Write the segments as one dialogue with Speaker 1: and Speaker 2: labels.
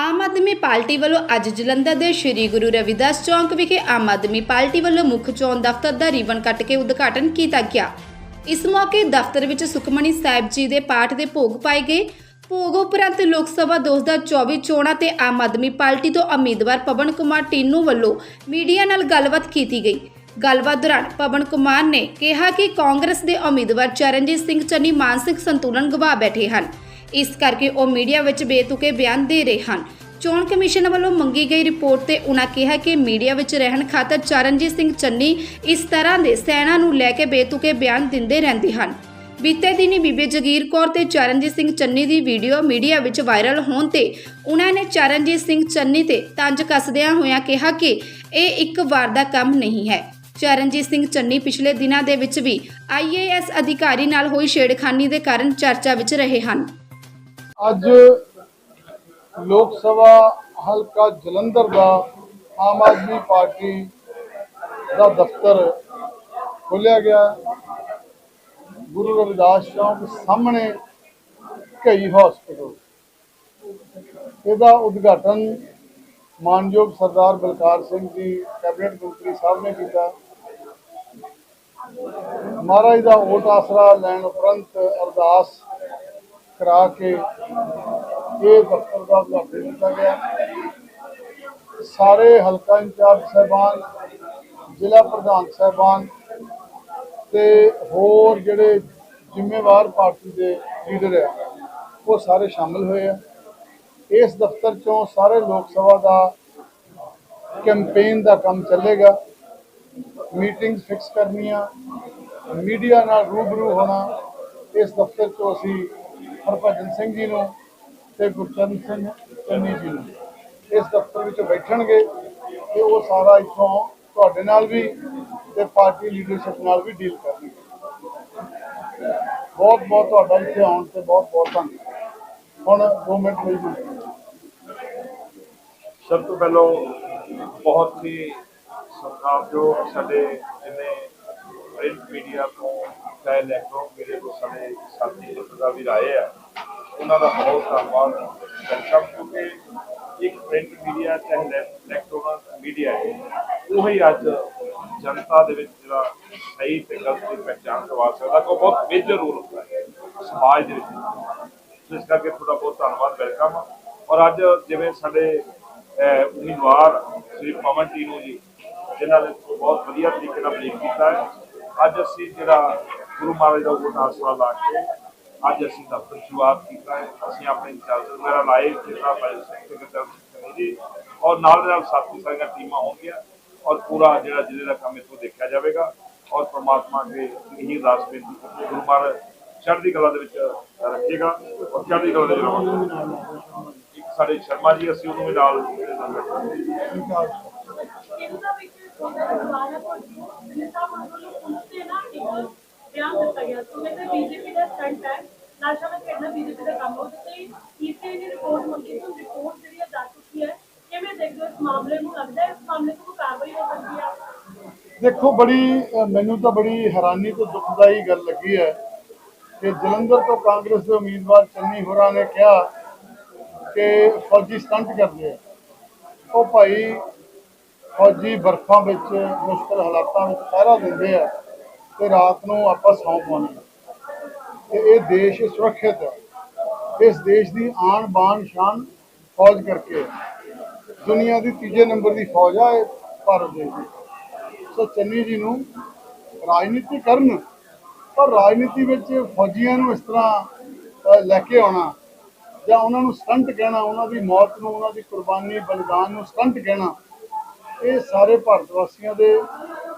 Speaker 1: ਆਮ Aadmi party ਵੱਲੋਂ ਅੱਜ ਜਲੰਧਰ ਦੇ ਸ੍ਰੀ ਗੁਰੂ ਰਵਿਦਾਸ ਚੌਂਕ ਵਿਖੇ ਆਮ ਆਦਮੀ ਪਾਰਟੀ ਵੱਲੋਂ ਮੁੱਖ ਚੋਣ ਦਫ਼ਤਰ ਦਾ ਰੀਬਨ ਕੱਟ ਕੇ ਉਦਘਾਟਨ ਕੀਤਾ ਗਿਆ। ਇਸ ਮੌਕੇ ਦਫ਼ਤਰ ਵਿੱਚ ਸੁਖਮਣੀ ਸਾਹਿਬ ਜੀ ਦੇ ਪਾਠ ਦੇ ਭੋਗ ਪਾਏ ਗਏ। ਭੋਗ ਉਪਰੰਤ ਲੋਕ ਸਭਾ 2024 ਚੋਣਾਂ ਤੇ ਆਮ ਆਦਮੀ ਪਾਰਟੀ ਤੋਂ ਉਮੀਦਵਾਰ ਪਵਨ ਕੁਮਾਰ ਟੀਨੂ ਵੱਲੋਂ ਮੀਡੀਆ ਨਾਲ ਗੱਲਬਾਤ ਕੀਤੀ ਗਈ। ਗੱਲਬਾਤ ਦੌਰਾਨ ਪਵਨ ਕੁਮਾਰ ਨੇ ਕਿਹਾ ਕਿ ਕਾਂਗਰਸ ਦੇ ਉਮੀਦਵਾਰ ਚਰਨਜੀਤ ਸਿੰਘ ਚੰਨੀ ਮਾਨਸਿਕ ਸੰਤੁਲਨ ਗਵਾ ਬੈਠੇ ਹਨ। ਇਸ ਕਰਕੇ ਉਹ ਮੀਡੀਆ ਵਿੱਚ ਬੇਤੁਕੇ ਬਿਆਨ ਦੇ ਰਹੇ ਹਨ। ਚੋਣ ਕਮਿਸ਼ਨ ਵੱਲੋਂ ਮੰਗੀ ਗਈ ਰਿਪੋਰਟ ਤੇ ਉਨ੍ਹਾਂ ਕਿਹਾ ਕਿ ਮੀਡੀਆ ਵਿੱਚ ਰਹਿਣ ਖਾਤਰ ਚਰਨਜੀਤ ਸਿੰਘ ਚੰਨੀ ਇਸ ਤਰ੍ਹਾਂ ਦੇ ਸੈਨਾ ਨੂੰ ਲੈ ਕੇ ਬੇਤੁਕੇ ਬਿਆਨ ਦਿੰਦੇ ਰਹਿੰਦੇ ਹਨ। ਬੀਤੇ ਦਿਨੀ ਬੀਬੀ ਜਗੀਰ ਕੌਰ ਤੇ ਚਰਨਜੀਤ ਸਿੰਘ ਚੰਨੀ ਦੀ ਵੀਡੀਓ ਮੀਡੀਆ ਵਿੱਚ ਵਾਇਰਲ ਹੋਣ ਤੇ ਉਨ੍ਹਾਂ ਨੇ ਚਰਨਜੀਤ ਸਿੰਘ ਚੰਨੀ ਤੇ ਤੰਜ ਕੱਸਦਿਆਂ ਹੋਇਆਂ ਕਿਹਾ ਕਿ ਇਹ ਇੱਕ ਵਾਰ ਦਾ ਕੰਮ ਨਹੀਂ ਹੈ। ਚਰਨਜੀਤ ਸਿੰਘ ਚੰਨੀ ਪਿਛਲੇ ਦਿਨਾਂ ਦੇ ਵਿੱਚ ਵੀ ਆਈਏਐਸ ਅਧਿਕਾਰੀ ਨਾਲ ਹੋਈ ਛੇੜਖਾਨੀ ਦੇ ਕਾਰਨ ਚਰਚਾ ਵਿੱਚ ਰਹੇ ਹਨ।
Speaker 2: ਅੱਜ ਲੋਕ ਸਭਾ ਹਲਕਾ ਜਲੰਧਰ ਦਾ ਆਮ ਆਦਮੀ ਪਾਰਟੀ ਦਾ ਦਫ਼ਤਰ ਖੋਲਿਆ ਗਿਆ। ਗੁਰੂ ਰਵਿਦਾਸ ਚੌਂਕ ਸਾਹਮਣੇ ਕਈ ਹਸਪੀਟਲ ਇਹਦਾ ਉਦਘਾਟਨ ਮਾਨਯੋਗ ਸਰਦਾਰ ਬਲਕਾਰ ਸਿੰਘ ਜੀ, ਕੈਬਨਿਟ ਮੰਤਰੀ ਸਾਹਿਬ ਨੇ ਕੀਤਾ। ਮਹਾਰਾਜ ਦਾ ਓਟ ਆਸਰਾ ਲੈਣ ਉਪਰੰਤ ਅਰਦਾਸ ਕਰਾ ਕੇ ਇਹ ਦਫ਼ਤਰ ਦਾ ਉਦਘਾਟਨ ਕੀਤਾ ਗਿਆ। ਸਾਰੇ ਹਲਕਾ ਇੰਚਾਰਜ ਸਾਹਿਬਾਨ, ਜ਼ਿਲ੍ਹਾ ਪ੍ਰਧਾਨ ਸਾਹਿਬਾਨ ਤੇ ਹੋਰ ਜਿਹੜੇ ਜ਼ਿੰਮੇਵਾਰ ਪਾਰਟੀ ਦੇ ਲੀਡਰ ਆ, ਉਹ ਸਾਰੇ ਸ਼ਾਮਲ ਹੋਏ ਆ। ਇਸ ਦਫ਼ਤਰ ਚੋਂ ਸਾਰੇ ਲੋਕ ਸਭਾ ਦਾ ਕੈਂਪੇਨ ਦਾ ਕੰਮ ਚੱਲੇਗਾ। ਮੀਟਿੰਗਸ ਫਿਕਸ ਕਰਨੀਆਂ, ਮੀਡੀਆ ਨਾਲ ਰੂਬਰੂ ਹੋਣਾ। ਇਸ ਦਫ਼ਤਰ ਚੋਂ ਅਸੀਂ ਹਰਭਜਨ ਸਿੰਘ ਜੀ ਨੂੰ ਤੇ ਗੁਰਚਰਨ ਸਿੰਘ ਚੰਨੀ ਜੀ ਨੂੰ। ਇਸ ਦਫ਼ਤਰ ਵਿੱਚ ਬੈਠਣਗੇ ਤੇ ਉਹ ਸਾਰਾ ਇੱਥੋਂ ਤੁਹਾਡੇ ਨਾਲ ਵੀ ਤੇ ਪਾਰਟੀ ਲੀਡਰਸ਼ਿਪ ਨਾਲ ਵੀ ਡੀਲ ਕਰਨਗੇ। ਬਹੁਤ ਬਹੁਤ ਤੁਹਾਡਾ ਇੱਥੇ ਆਉਣ ਤੇ ਬਹੁਤ ਬਹੁਤ ਧੰਨਵਾਦ। ਹੁਣ 2 ਮਿੰਟ ਲਈ
Speaker 3: ਸਭ ਤੋਂ ਪਹਿਲਾਂ ਬਹੁਤ ਹੀ ਸਤਿਕਾਰਯੋਗ ਸਾਡੇ ਜਿੰਨੇ ਪ੍ਰਿੰਟ ਮੀਡੀਆ ਤੋਂ ਚਾਹੇ ਇਲੈਕਟ੍ਰੋਨਿਕ ਮੀਡੀਆ ਤੋਂ ਸਾਡੇ ਸਾਥੀ ਪੱਤਰਕਾਰ ਵੀ ਆਏ ਆ। ਉਹਨਾਂ ਦਾ ਬਹੁਤ ਧੰਨਵਾਦ। ਵੈਲਕਮ ਕਿਉਂਕਿ ਇੱਕ ਪ੍ਰਿੰਟ ਮੀਡੀਆ ਚਾਹੇ ਇਲੈਕਟ੍ਰੋਨਿਕ ਮੀਡੀਆ ਹੈ, ਉਹ ਹੀ ਅੱਜ ਜਨਤਾ ਦੇ ਵਿੱਚ ਜਿਹੜਾ ਸਹੀ ਤੇ ਗਲਤ ਦੀ ਪਛਾਣ ਕਰਵਾ ਸਕਦਾ ਕੋ ਬਹੁਤ ਮੇਜਰ ਰੋਲ ਹੁੰਦਾ ਹੈ ਸਮਾਜ ਦੇ ਵਿੱਚ। ਸੋ ਇਸ ਕਰਕੇ ਤੁਹਾਡਾ ਬਹੁਤ ਧੰਨਵਾਦ ਵੈਲਕਮ ਔਰ ਅੱਜ ਜਿਵੇਂ ਸਾਡੇ ਉਮੀਦਵਾਰ ਸ੍ਰੀ ਪਵਨ ਟੀਨੂ ਜੀ, ਜਿਨ੍ਹਾਂ ਨੇ ਬਹੁਤ ਵਧੀਆ ਤਰੀਕੇ ਨਾਲ ਬਲੀਕ ਕੀਤਾ ਹੈ। ਅੱਜ ਅਸੀਂ ਜਿਹੜਾ ਗੁਰੂ ਮਹਾਰਾਜ ਦਾ ਉਹ ਆਸਰਾ ਲਾ ਕੇ ਅੱਜ ਅਸੀਂ ਦਫ਼ਤਰ ਸ਼ੁਰੂਆਤ ਕੀਤਾ ਹੈ। ਅਸੀਂ ਆਪਣੇ ਇੰਚਾਰਜ ਵਗੈਰਾ ਲਾਏ ਜਿਹੜਾ ਭਾਈ ਸਿੰਘ ਸੈਕਟਰ ਜੀ ਔਰ ਨਾਲ ਦੇ ਨਾਲ ਸਾਥੀ ਸਾਰੀਆਂ ਟੀਮਾਂ ਹੋਣਗੀਆਂ ਔਰ ਪੂਰਾ ਜਿਹੜਾ ਜ਼ਿਲ੍ਹੇ ਦਾ ਕੰਮ ਇੱਥੋਂ ਦੇਖਿਆ ਜਾਵੇਗਾ। ਔਰ ਪ੍ਰਮਾਤਮਾ ਅੱਗੇ ਇਹੀ ਅਰਦਾਸ ਬੇਨਤੀ ਕਰਦੇ ਗੁਰੂ ਮਹਾਰਾਜ ਚੜ੍ਹਦੀ ਕਲਾ ਦੇ ਵਿੱਚ ਰੱਖੇਗਾ ਔਰ ਚੜ੍ਹਦੀ ਕਲਾ ਦੇ ਵਿੱਚ ਰਵਾਂਗੇ। ਇੱਕ ਸਾਡੇ ਸ਼ਰਮਾ ਜੀ, ਅਸੀਂ ਉਹਨੂੰ ਵੀ ਨਾਲ
Speaker 4: ਇਹਨਾਂ ਬਿਆਨ ਦਿੱਤਾ ਗਿਆ ਸੀ। ਮੈਂ ਬੀਜੇਪੀ ਦਾ ਸਟੰਟ ਹੈ। ਨਾਸ਼ਾ ਵਿੱਚ ਖੇਡਣਾ ਬੀਜੇਪੀ ਦਾ ਕੰਮ ਹੋ। ਤੇ ਈਸੇ ਦੀ ਰਿਪੋਰਟ ਮੰਗੀ ਸੀ। ਰਿਪੋਰਟ ਜਿਹੜੀ ਹੈ ਜਾ ਚੁੱਕੀ ਹੈ ਕਿਵੇਂ ਦੇਖਦੇ ਹੋ ਇਸ ਮਾਮਲੇ ਨੂੰ ਲੱਗਦਾ ਹੈ। ਇਸ ਮਾਮਲੇ ਤੋਂ ਕੋਈ ਕਾਰਵਾਈ ਹੋ ਸਕਦੀ ਹੈ।
Speaker 2: ਦੇਖੋ, ਬੜੀ ਮੈਨੂੰ ਤਾਂ ਬੜੀ ਹੈਰਾਨੀ ਤੇ ਦੁਖਦਾਈ ਗੱਲ ਲੱਗੀ ਹੈ ਕਿ ਜਲੰਧਰ ਤੋਂ ਕਾਂਗਰਸ ਦੇ ਉਮੀਦਵਾਰ ਚੰਨੀ ਹੋਰਾਂ ਨੇ ਕਿਹਾ ਕਿ ਫੌਜੀ ਸਟੰਟ ਕਰਦੇ ਆ। ਉਹ ਭਾਈ ਫੌਜੀ ਬਰਫਾਂ ਵਿੱਚ ਮੁਸ਼ਕਲ ਹਾਲਾਤਾਂ ਵਿੱਚ ਪਹਿਰਾ ਦਿੰਦੇ ਆ। ਤੇ ਰਾਤ ਨੂੰ ਆਪਾਂ ਸੌਂ ਪਾਉਂਦੇ ਆ ਤੇ ਇਹ ਦੇਸ਼ ਸੁਰੱਖਿਅਤ ਹੈ। ਇਸ ਦੇਸ਼ ਦੀ ਆਣ ਬਾਣ ਸ਼ਾਨ ਫੌਜ ਕਰਕੇ ਹੈ। ਦੁਨੀਆ ਦੀ ਤੀਜੇ ਨੰਬਰ ਦੀ ਫੌਜ ਆ ਇਹ ਭਾਰਤ ਦੇਸ਼ ਦੀ। ਸੋ ਚੰਨੀ ਜੀ ਨੂੰ ਰਾਜਨੀਤੀ ਕਰਨ, ਪਰ ਰਾਜਨੀਤੀ ਵਿੱਚ ਫੌਜੀਆਂ ਨੂੰ ਇਸ ਤਰ੍ਹਾਂ ਲੈ ਕੇ ਆਉਣਾ ਜਾਂ ਉਹਨਾਂ ਨੂੰ ਸਟੰਟ ਕਹਿਣਾ, ਉਹਨਾਂ ਦੀ ਮੌਤ ਨੂੰ, ਉਹਨਾਂ ਦੀ ਕੁਰਬਾਨੀ, ਬਲੀਦਾਨ ਨੂੰ ਸਟੰਟ ਕਹਿਣਾ, ਇਹ ਸਾਰੇ ਭਾਰਤ ਵਾਸੀਆਂ ਦੇ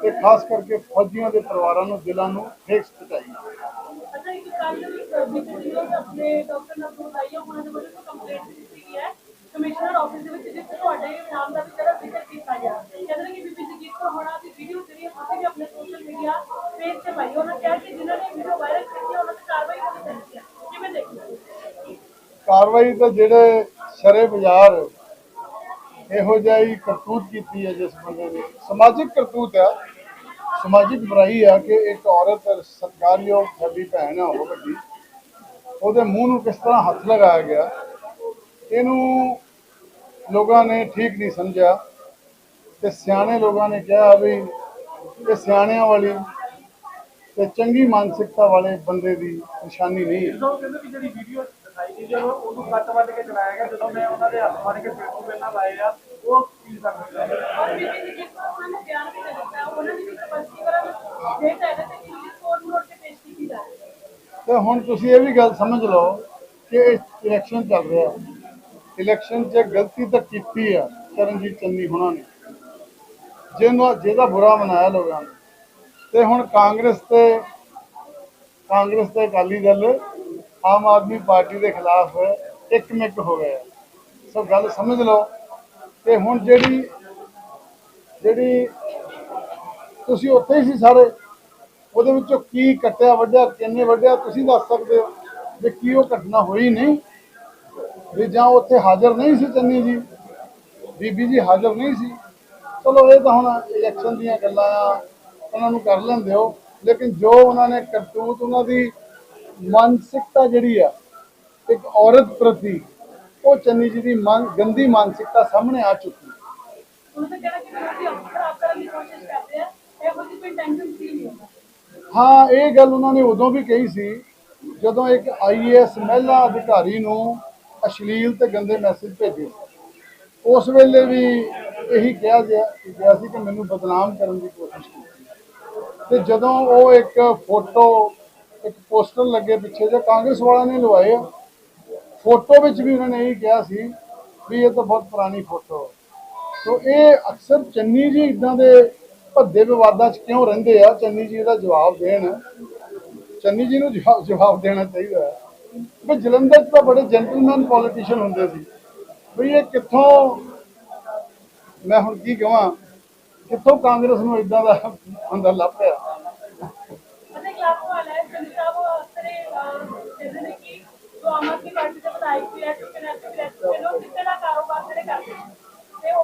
Speaker 2: ਤੇ ਖਾਸ ਕਰਕੇ ਫੌਜੀਆਂ ਦੇ ਪਰਿਵਾਰਾਂ ਨੂੰ ਦਿਲਾਂ ਨੂੰ ਠੇਸ ਪਹੁੰਚਾਈ
Speaker 4: ਅੱਛਾ ਇੱਕ ਕੱਲ ਬੀਜੇਪੀ ਨੇ ਆਪਣੇ ਡਾਕਟਰ ਨਬੂ ਲਾਈਆ ਉਹਨਾਂ ਦੇ ਵੱਲੋਂ ਇੱਕ ਕੰਪਲੇਂਟ ਦਿੱਤੀ ਗਈ ਹੈ। ਕਮਿਸ਼ਨਰ ਆਫਿਸ ਦੇ ਵਿੱਚ ਜਿਸ ਤੁਹਾਡੇ ਨਾਮ ਦਾ ਵੀ ਜਿਹੜਾ ਜ਼ਿਕਰ ਕੀਤਾ ਗਿਆ ਕਹਿੰਦੇ ਨੇ ਕਿ ਬੀਬੀ ਜਗੀਰ ਕੌਰ ਹੋਣਾ ਦੀ ਵੀਡੀਓ ਜਿਹੜੀ ਹੈ ਤੁਸੀਂ ਵੀ ਆਪਣੇ ਸੋਸ਼ਲ ਮੀਡੀਆ ਪੇਜ ਤੇ ਪਾਈ ਉਹਨਾਂ ਕਿਹਾ ਕਿ ਜਿਨ੍ਹਾਂ ਨੇ ਵੀਡੀਓ ਵਾਇਰਲ ਕੀਤੀ ਹੈ ਉਹਨਾਂ ਤੇ ਕਾਰਵਾਈ ਹੋਣੀ ਚਾਹੀਦੀ ਹੈ। ਕਿਵੇਂ ਦੇਖਦੇ ਹੋ?
Speaker 2: ਕਾਰਵਾਈ ਤਾਂ ਜਿਹੜੇ ਸ਼ਰੇ ਬਾਜ਼ਾਰ ਇਹੋ ਜਿਹਾ ਕਰਤੂਤ ਕੀਤੀ ਹੈ ਜਿਸ ਬੰਦੇ ਨੇ। ਸਮਾਜਿਕ ਕਰਤੂਤ ਹੈ। ਸਮਾਜਿਕ ਬੁਰਾਈ ਆ ਕਿ ਇੱਕ ਔਰਤ ਸਤਿਕਾਰਯੋਗ ਸਾਡੀ ਭੈਣ ਆ, ਉਹ ਵੱਡੀ, ਉਹਦੇ ਮੂੰਹ ਨੂੰ ਕਿਸ ਤਰ੍ਹਾਂ ਹੱਥ ਲਗਾਇਆ ਗਿਆ, ਇਹਨੂੰ ਲੋਕਾਂ ਨੇ ਠੀਕ ਨਹੀਂ ਸਮਝਿਆ ਤੇ ਸਿਆਣੇ ਲੋਕਾਂ ਨੇ ਕਿਹਾ ਵੀ ਇਹ ਸਿਆਣਿਆਂ ਵਾਲੀ ਤੇ ਚੰਗੀ ਮਾਨਸਿਕਤਾ ਵਾਲੇ ਬੰਦੇ ਦੀ ਨਿਸ਼ਾਨੀ ਨਹੀਂ ਹੈ।
Speaker 5: ਜਦੋਂ ਕਹਿੰਦੇ ਕਿ ਜਿਹੜੀ ਵੀਡੀਓ ਦਿਖਾਈ ਗਈ ਜਦੋਂ ਉਹਨੂੰ ਕੱਟ ਵੱਢ ਕੇ ਚਲਾਇਆ ਗਿਆ, ਜਦੋਂ ਮੈਂ ਉਹਨਾਂ ਦੇ ਹੱਥ ਫੜ ਕੇ ਫੇਸਬੁੱਕ ਤੇ ਲਾਏ ਆ ਉਹ ਕੀ ਕਰਨਾ
Speaker 4: ਔਰ ਤੇ
Speaker 2: ਹੁਣ ਤੁਸੀਂ ਇਹ ਵੀ ਗੱਲ ਸਮਝ ਲਓ ਕਿ ਇਲੈਕਸ਼ਨ ਚੱਲ ਰਿਹਾ। ਇਲੈਕਸ਼ਨ 'ਚ ਗਲਤੀ ਤਾਂ ਕੀਤੀ ਆ, ਚਰਨਜੀਤ ਚੰਨੀ ਹੋਣਾ ਨੇ। ਜਿਹਨੂੰ ਜਿਹਦਾ ਬੁਰਾ ਮਨਾਇਆ ਲੋਕਾਂ ਨੇ। ਤੇ ਹੁਣ ਕਾਂਗਰਸ ਤੇ ਕਾਂਗਰਸ ਤੇ ਅਕਾਲੀ ਦਲ ਆਮ ਆਦਮੀ ਪਾਰਟੀ ਦੇ ਖਿਲਾਫ ਇੱਕ ਇੱਕਮਿਕ ਹੋ ਗਏ ਆ। ਸੋ ਗੱਲ ਸਮਝ ਲਓ। ਕਿ ਹੁਣ ਜਿਹੜੀ ਜਿਹੜੀ ਤੁਸੀਂ ਉੱਥੇ ਹੀ ਸੀ ਸਾਰੇ ਉਹਦੇ ਵਿੱਚੋਂ ਕੀ ਕੱਟਿਆ ਵੱਢਿਆ, ਕਿੰਨੇ ਵੱਢਿਆ, ਤੁਸੀਂ ਦੱਸ ਸਕਦੇ ਹੋ ਵੀ ਕੀ ਉਹ ਘਟਨਾ ਹੋਈ ਨਹੀਂ। ਵੀ ਜਾਂ ਉੱਥੇ ਹਾਜ਼ਰ ਨਹੀਂ ਸੀ ਚੰਨੀ ਜੀ। ਬੀਬੀ ਜੀ ਹਾਜ਼ਰ ਨਹੀਂ ਸੀ। ਚਲੋ, ਇਹ ਤਾਂ ਹੁਣ ਇਲੈਕਸ਼ਨ ਦੀਆਂ ਗੱਲਾਂ ਆ, ਉਹਨਾਂ ਨੂੰ ਕਰ ਲੈਂਦੇ ਹੋ। ਲੇਕਿਨ ਜੋ ਉਹਨਾਂ ਨੇ ਕਰਤੂਤ, ਉਹਨਾਂ ਦੀ ਮਾਨਸਿਕਤਾ ਜਿਹੜੀ ਆ, ਇੱਕ ਔਰਤ ਪ੍ਰਤੀ, ਉਹ ਚੰਨੀ ਜੀ ਦੀ ਮਨ, ਗੰਦੀ ਮਾਨਸਿਕਤਾ ਸਾਹਮਣੇ ਆ ਚੁੱਕੀ। ਹੈ
Speaker 4: ਉਹਨਾਂ ਦਾ ਕਹਿਣਾ ਕਿ ਅਸੀਂ ਅਫਸਰ ਖਰਾਬ ਕਰਨ ਦੀ ਕੋਸ਼ਿਸ਼ ਕਰਦੇ ਆ ਇਹੋ ਜਿਹੀ ਕੋਈ ਟੈਨਸ਼ਨ ਸੀ ਨਹੀਂ। ਹੁੰਦਾ
Speaker 2: ਹਾਂ, ਇਹ ਗੱਲ ਉਹਨਾਂ ਨੇ ਉਦੋਂ ਵੀ ਕਹੀ ਸੀ, ਜਦੋਂ ਇੱਕ ਆਈਏਐਸ ਮਹਿਲਾ ਅਧਿਕਾਰੀ ਨੂੰ ਅਸ਼ਲੀਲ ਤੇ ਗੰਦੇ ਮੈਸੇਜ ਭੇਜੇ। ਉਸ ਵੇਲੇ ਵੀ ਇਹੀ ਕਿਹਾ ਗਿਆ ਗਿਆ ਸੀ ਕਿ ਮੈਨੂੰ ਬਦਨਾਮ ਕਰਨ ਦੀ ਕੋਸ਼ਿਸ਼ ਕੀਤੀ। ਤੇ ਜਦੋਂ ਉਹ ਇੱਕ ਫੋਟੋ, ਇੱਕ ਪੋਸਟਰ ਲੱਗੇ ਪਿੱਛੇ ਜੇ ਕਾਂਗਰਸ ਵਾਲਿਆਂ ਨੇ ਲਵਾਏ ਆ। ਫੋਟੋ ਵਿੱਚ ਵੀ ਉਹਨਾਂ ਨੇ ਇਹ ਕਿਹਾ ਸੀ ਵੀ ਇਹ ਤਾਂ ਬਹੁਤ ਪੁਰਾਣੀ ਫੋਟੋ। ਹੈ ਸੋ ਇਹ ਅਕਸਰ ਚੰਨੀ ਜੀ ਇਦਾਂ ਦੇ ਭੱਦੇ ਵਿਵਾਦਾਂ 'ਚ ਕਿਉਂ ਰਹਿੰਦੇ ਆ? ਚੰਨੀ ਜੀ ਇਹਦਾ ਜਵਾਬ ਦੇਣ। ਚੰਨੀ ਜੀ ਨੂੰ ਜਵਾਬ ਦੇਣਾ ਚਾਹੀਦਾ ਹੈ। ਵੀ ਜਲੰਧਰ 'ਚ ਤਾਂ ਬੜੇ ਜੈਂਟਲਮੈਨ ਪੋਲੀਟੀਸ਼ੀਅਨ ਹੁੰਦੇ ਸੀ। ਵੀ ਇਹ ਕਿੱਥੋਂ ਮੈਂ ਹੁਣ ਕੀ ਕਹਾਂ ਕਿੱਥੋਂ ਕਾਂਗਰਸ ਨੂੰ ਇਦਾਂ ਦਾ ਬੰਦਾ
Speaker 4: ਲੱਭ ਪਿਆ ਆਮ ਆਦਮੀ ਪਾਰਟੀ ਦੇ ਵਿਧਾਇਕ ਵੀ ਹੈ ਚੁੱਕੇ ਨੇ ਵੀ ਰਹਿ ਕਾਰੋਬਾਰ ਜਿਹੜੇ ਕਰਦੇ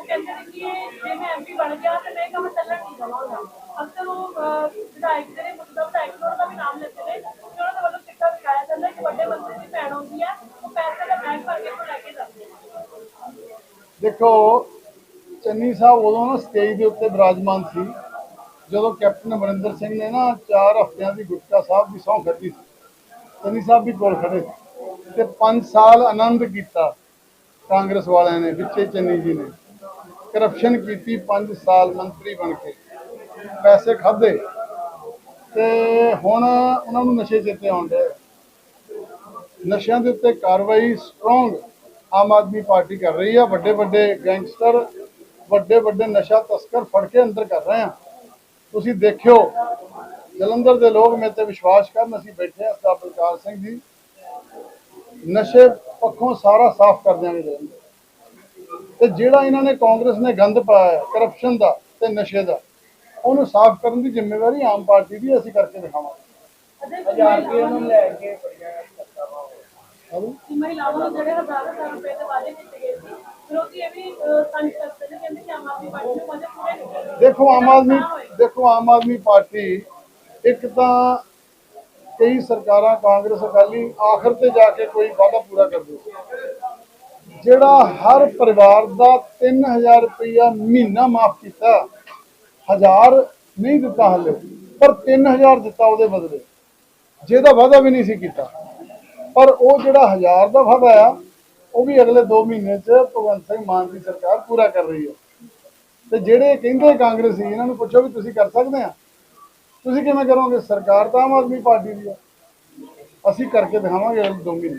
Speaker 4: ਕਹਿੰਦੇ ਨੇ ਕਿ ਜੇ ਮੈਂ ਐਮਪੀ ਬਣ ਗਿਆ ਤੇ ਮੈਂ ਕੰਮ ਚੱਲਣ ਨਹੀਂ ਦਵਾਂਗਾ ਅਕਸਰ ਉਹ ਵਿਧਾਇਕ ਜਿਹੜੇ ਮੌਜੂਦਾ ਵਿਧਾਇਕ ਉਹਨਾਂ ਦਾ ਵੀ ਨਾਮ ਲੈਂਦੇ ਨੇ ਕਿ ਉਹਨਾਂ ਦੇ ਵੱਲੋਂ ਸਿੱਕਾ ਵਿਖਾਇਆ ਜਾਂਦਾ ਕਿ ਵੱਡੇ ਮੰਤਰੀ ਦੀ ਭੈਣ ਹੁੰਦੀ ਹੈ, ਉਹ ਪੈਸੇ ਦਾ ਬੈਂਕ ਭਰ ਕੇ ਕੋਲ ਲੈ ਕੇ ਜਾਂਦੇ
Speaker 2: ਦੇਖੋ, ਚੰਨੀ ਸਾਹਿਬ ਉਦੋਂ ਨਾ ਸਟੇਜ ਦੇ ਉੱਤੇ ਵਿਰਾਜਮਾਨ ਸੀ, ਜਦੋਂ ਕੈਪਟਨ ਅਮਰਿੰਦਰ ਸਿੰਘ ਨੇ ਨਾ 4 ਹਫ਼ਤਿਆਂ ਦੀ ਗੁਟਕਾ ਸਾਹਿਬ ਦੀ ਸਹੁੰ ਖਾਧੀ ਸੀ। ਚੰਨੀ ਸਾਹਿਬ ਵੀ ਕੋਲ ਖੜੇ ਸੀ ਤੇ 5 ਸਾਲ ਆਨੰਦ ਕੀਤਾ ਕਾਂਗਰਸ ਵਾਲਿਆਂ ਨੇ, ਵਿੱਚੇ ਚੰਨੀ ਜੀ ਨੇ। ਕਰਪਸ਼ਨ ਕੀਤੀ 5 ਸਾਲ ਮੰਤਰੀ ਬਣ ਕੇ। ਪੈਸੇ ਖਾਦੇ ਤੇ ਹੁਣ ਉਹਨਾਂ ਨੂੰ ਨਸ਼ੇ ਚੇਤੇ ਆਉਂਦੇ ਨਸ਼ਿਆਂ ਦੇ ਉੱਤੇ ਕਾਰਵਾਈ ਸਟਰੋਂਗ ਆਮ ਆਦਮੀ ਪਾਰਟੀ ਕਰ ਰਹੀ ਆ। ਵੱਡੇ ਵੱਡੇ ਗੈਂਗਸਟਰ ਵੱਡੇ ਵੱਡੇ ਨਸ਼ਾ ਤਸਕਰ ਫੜ ਕੇ ਅੰਦਰ ਕਰ ਰਹੇ ਆ। ਤੁਸੀਂ ਦੇਖਿਓ, ਜਲੰਧਰ ਦੇ ਲੋਕ ਮੇਰੇ ਤੇ ਵਿਸ਼ਵਾਸ ਕਰਨ, ਅਸੀਂ ਬੈਠੇ ਆ ਸਰਦਾਰ ਬਲਕਾਰ ਸਿੰਘ ਜੀ। ਨਸ਼ੇ ਪੱਖੋਂ ਸਾਰਾ ਸਾਫ਼ ਕਰ ਦਿਆਂਗੇ ਜਲੰਧਰ। ਤੇ ਜਿਹੜਾ ਇਹਨਾਂ ਨੇ ਕਾਂਗਰਸ ਨੇ ਗੰਦ ਪਾਇਆ ਕਰਪਸ਼ਨ ਦਾ ਤੇ ਨਸ਼ੇ ਦਾ ਉਹਨੂੰ ਸਾਫ਼ ਕਰਨ ਦੀ ਜ਼ਿੰਮੇਵਾਰੀ ਆਮ ਪਾਰਟੀ ਦੀ ਅਸੀਂ ਕਰਕੇ ਦਿਖਾਵਾਂਗੇ।
Speaker 4: ਅਤੇ
Speaker 5: ਹਜ਼ਾਰ ਰੁਪਏ ਉਹਨਾਂ ਨੂੰ ਲੈ ਕੇ ਬੜੀਆਂ ਧੱਕਾਵਾਂ ਹੋਈਆਂ
Speaker 2: ਹੈਲੋ?
Speaker 4: ਕਿ ਮਹਿਲਾਵਾਂ ਨੂੰ ਜਿਹੜੇ ਹਜ਼ਾਰ ਹਜ਼ਾਰ ਰੁਪਏ ਦੇ ਵਾਅਦੇ ਕੀਤੇ ਗਏ ਸੀ ਵਿਰੋਧੀ ਇਹ ਵੀ ਅਹ, ਸੰਗ ਕਰਦੇ ਨੇ ਕਹਿੰਦੇ ਕਿ ਆਮ ਆਦਮੀ ਪਾਰਟੀ ਨੂੰ ਵਾਅਦੇ ਪੂਰੇ ਨਹੀਂ ਕੀਤੇ
Speaker 2: ਦੇਖੋ ਆਮ ਆਦਮੀ ਦੇਖੋ ਆਮ ਆਦਮੀ ਪਾਰਟੀ ਇੱਕ ਤਾਂ ਕਈ ਸਰਕਾਰਾਂ ਕਾਂਗਰਸ ਅਕਾਲੀ ਆਖਰ ਤੇ ਜਾ ਕੇ ਕੋਈ ਵਾਅਦਾ ਪੂਰਾ ਕਰਦੀ ਜਿਹੜਾ ਹਰ ਪਰਿਵਾਰ ਦਾ 3000 ਰੁਪਇਆ ਮਹੀਨਾ ਮਾਫ ਕੀਤਾ। ਹਜ਼ਾਰ ਨਹੀਂ ਦਿੱਤਾ ਹਲੇ, ਪਰ 3000 ਦਿੱਤਾ ਉਹਦੇ ਬਦਲੇ। ਜਿਹਦਾ ਵਾਅਦਾ ਵੀ ਨਹੀਂ ਸੀ ਕੀਤਾ। ਪਰ ਉਹ ਜਿਹੜਾ ਹਜ਼ਾਰ ਦਾ ਵਾਅਦਾ ਆ, ਉਹ ਵੀ ਅਗਲੇ 2 ਮਹੀਨੇ ਚ ਭਗਵੰਤ ਸਿੰਘ ਮਾਨ ਦੀ ਸਰਕਾਰ ਪੂਰਾ ਕਰ ਰਹੀ ਹੈ। ਤੇ ਜਿਹੜੇ ਕਹਿੰਦੇ ਕਾਂਗਰਸੀ, ਇਹਨਾਂ ਨੂੰ ਪੁੱਛੋ ਵੀ ਤੁਸੀਂ ਕਰ ਸਕਦੇ ਆ? ਤੁਸੀਂ ਕਿਵੇਂ ਕਰੋਗੇ? ਸਰਕਾਰ ਤਾਂ ਆਮ ਆਦਮੀ ਪਾਰਟੀ ਦੀ ਆ। ਅਸੀਂ ਕਰਕੇ ਦਿਖਾਵਾਂਗੇ ਅਗਲੇ ਦੋ ਮਹੀਨੇ।